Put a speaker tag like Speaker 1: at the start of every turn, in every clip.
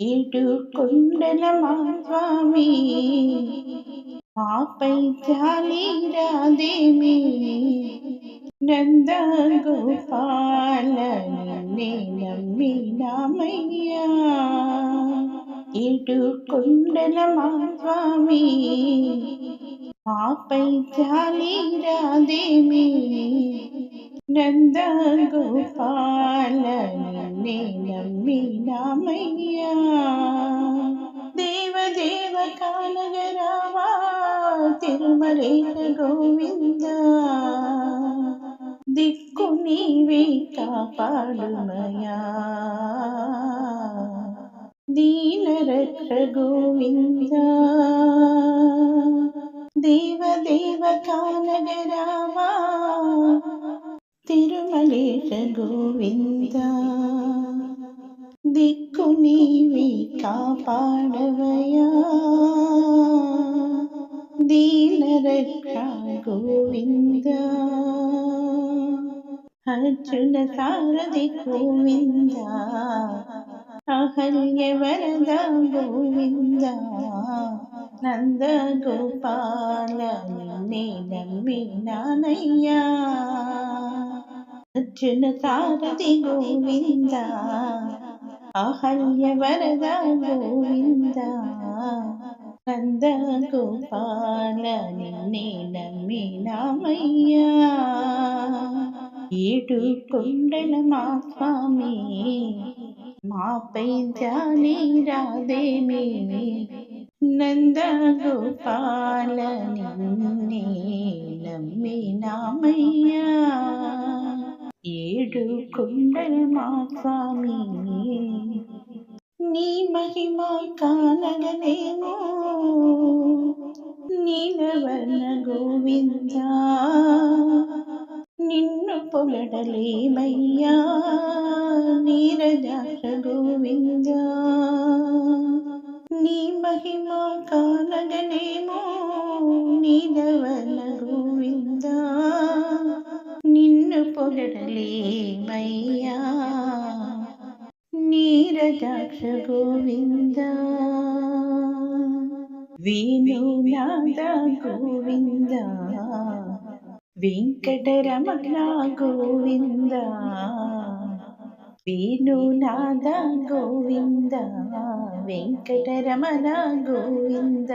Speaker 1: ఇటు కుండల మా స్వామి మాపై జాలి రాదేమి నంద గోపాల నిన్నే నమ్మినామయ్యా ఇటు కుండల మా స్వామి మాపై జాలి రాదేమి నంద గోపాల నిన్నే నమ్మినామయ్యా తిరుమలేశ గోవింద దిక్కు నీవే కాపాడునయా దీనరక్ష గోవింద దేవదేవ కానగరామా తిరుమలేశ గోవింద దిక్కు నీవి కాపాడవయా దీనరక్ష గోవింద అర్జున సారథి గోవింద అహల్య వరద గోవింద నంద గోపాల నిన్నే నమ్మినానయ్యా అర్జున సారథి గోవింద అహల్య వరద గోవింద నంద గోపాల నిన్నే నమ్మినామయ్యా. ఏడు కొండల మా స్వామి మాపై జాలి రాదేమి నంద గోపాల నిన్నే నమ్మినామయ్యా. ఏడు కొండల మా స్వామి నీ మహిమ కానగనేమో నీలవర్ణ గోవింద నిన్ను పొగడలేమయ్యా. నీరజాక్ష గోవింద నీ మహిమ కానగనేమో నీలవర్ణ గోవింద నిన్ను పొగడలేమయ్యా. నీరజాక్ష గోవింద వేణునాద గోవింద వెంకటరమణ గోవింద వేణునాద గోవింద వెంకటరమణ గోవింద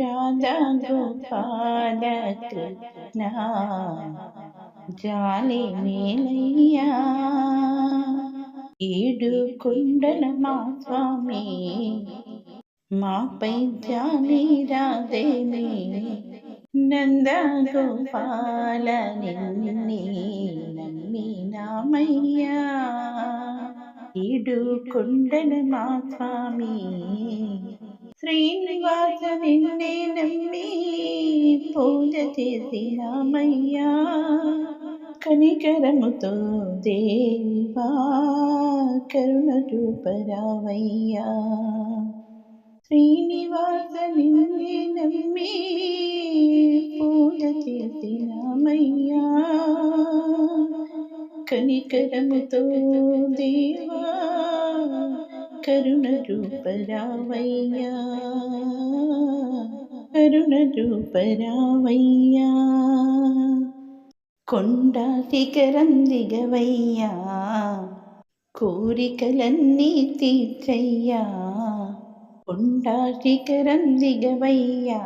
Speaker 1: రాధా గోపాల కృష్ణ జాలి మేలయ్యా ఏడు కొండల మా స్వామి మాపై ధ్యాని రాదేమి నంద గోపాల నిన్నే నమ్మినామయ్యా ఏడు కొండల మా స్వామి శ్రీనివాస నిన్నే నమ్మి పూజ చేసినామయ్యా కనికరముతో దేవా కరుణ చూపరావయ్యా శ్రీనివాస నిన్నే నమ్మి పూజ చేసినామయ్యా కనికరముతో దేవా కరుణ రూపరావయ్యా కరుణ రూపరావయ్యా కొండ శిఖరం దిగవయ్యా. కోరికలన్నీ తీర్చయ్యా. కొండ శిఖరం దిగవయ్యా.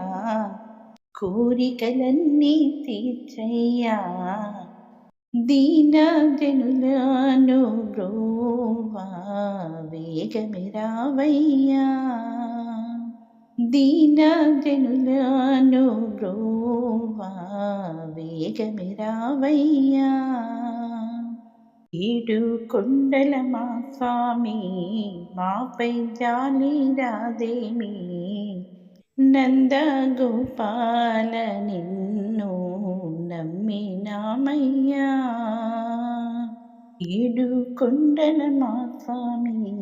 Speaker 1: కోరికలన్నీ తీర్చయ్యా. దీన జనులను బ్రోవా వేగమిరావయ్యా దీన జనులను బ్రోవా వేగమిరావయ్యా ఏడు కొండల మా స్వామి? మాపై జాలి రాదేమి? నంద గోపాల నిన్ను నమ్మినామయ్యా. ఏడు కొండల మా స్వామి?